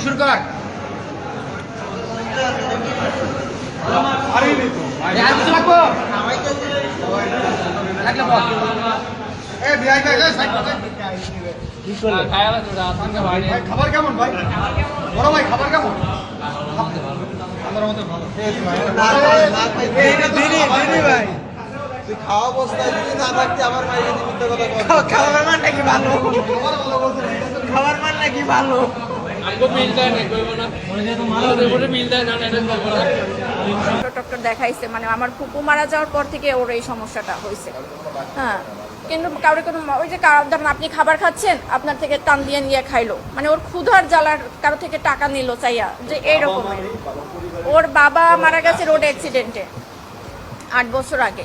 শুরু কর আরে নেই তো এই আর কিছু লাগবো লাগলে বল এ বিআই ভাই এ সাইড সাইড ভাই খাবার কেমন ভাই বড় ভাই খাবার কেমন ভালো ভাই। তুই খাওয়া অবস্থায় যদি না থাকতে আমার মায়ের মিথ্যা কথা কর খাবার মান নাকি ভালো? খাবার ভালো বলছে খাবার মান নাকি ভালো? ডক্টর দেখাইছে মানে আমার ফুপু মারা যাওয়ার পর থেকে ওর এই সমস্যাটা হয়েছে হ্যাঁ কিন্তু কারও কোনো ওই যে কারও ধরেন আপনি খাবার খাচ্ছেন আপনার থেকে টান দিয়ে নিয়ে খাইলো। মানে ওর ক্ষুধার জ্বালার কারও থেকে টাকা নিল চাইয়া যে এইরকমের ওর বাবা মারা গেছে রোড অ্যাক্সিডেন্টে আট বছর আগে।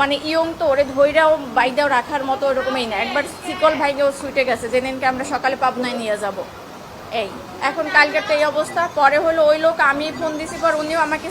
মানে ইয়ং তো ওরে ধৈরাও বাইদাও রাখার মতো ওরকমই না। একবার সিকল ভাইকেও সুইটে গেছে, যেদিনকে আমরা সকালে পাবনায় নিয়ে যাব। এই, এখন কালকের তো এই অবস্থা, পরে হলো ওই লোক, আমি ফোন দিছি পর উনিও আমাকে